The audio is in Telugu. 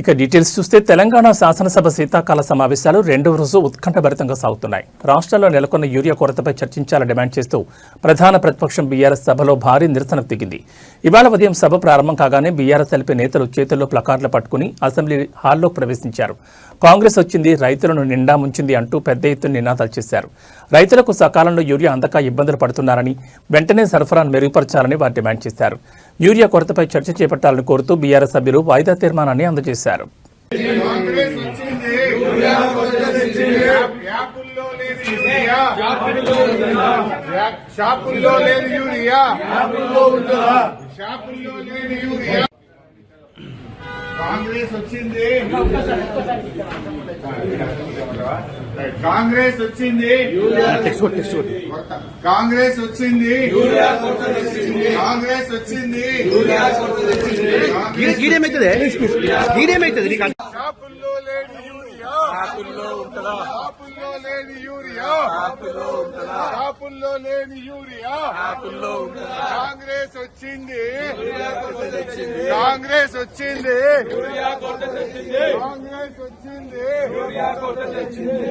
ఇక డీటెయిల్స్ చూస్తే తెలంగాణ శాసనసభ శీతాకాల సమావేశాలు రెండవ రోజు ఉత్కంఠభరితంగా సాగుతున్నాయి. రాష్ట్రంలో నెలకొన్న యూరియా కొరతపై చర్చించాలని డిమాండ్ చేస్తూ ప్రధాన ప్రతిపక్షం బీఆర్ఎస్ సభలో భారీ నిరసనకు దిగింది ఇవాళ ఉదయం సభ ప్రారంభం కాగానే బీఆర్ఎస్ తెలిపే నేతలు చేతుల్లో ప్లకార్లు పట్టుకుని అసెంబ్లీ హాల్లో ప్రవేశించారు. కాంగ్రెస్ వచ్చింది రైతులను నిండా ముంచింది అంటూ పెద్ద ఎత్తున నినాదాలు చేశారు. రైతులకు సకాలంలో యూరియా అందక ఇబ్బందులు పడుతున్నారని వెంటనే సరఫరాను మెరుగుపరచాలని వారు డిమాండ్ చేశారు. యూరియా కొరతపై చర్చ చేపట్టాలని కోరుతూ బీఆర్ఎస్ సభ్యులు వాయిదా తీర్మానాన్ని అందజేశారు. కాంగ్రెస్ వచ్చింది. కాంగ్రెస్ వచ్చింది. కాంగ్రెస్ వచ్చింది కాంగ్రెస్ వచ్చింది. కాంగ్రెస్ వచ్చింది. గీడేమైతుంది? గీడేమైతుంది? నీకు షాపుల్లో లేని యూరియా. షాపుల్లో ఉంటుందా? షాపుల్లో లేని యూరియా. షాపుల్లో ఉంటుందా? షాపుల్లో లేని యూరియా. షాపుల్లో ఉంటుందా? కాంగ్రెస్ వచ్చింది. కాంగ్రెస్ వచ్చింది. కాంగ్రెస్ వచ్చింది. కాంగ్రెస్ వచ్చింది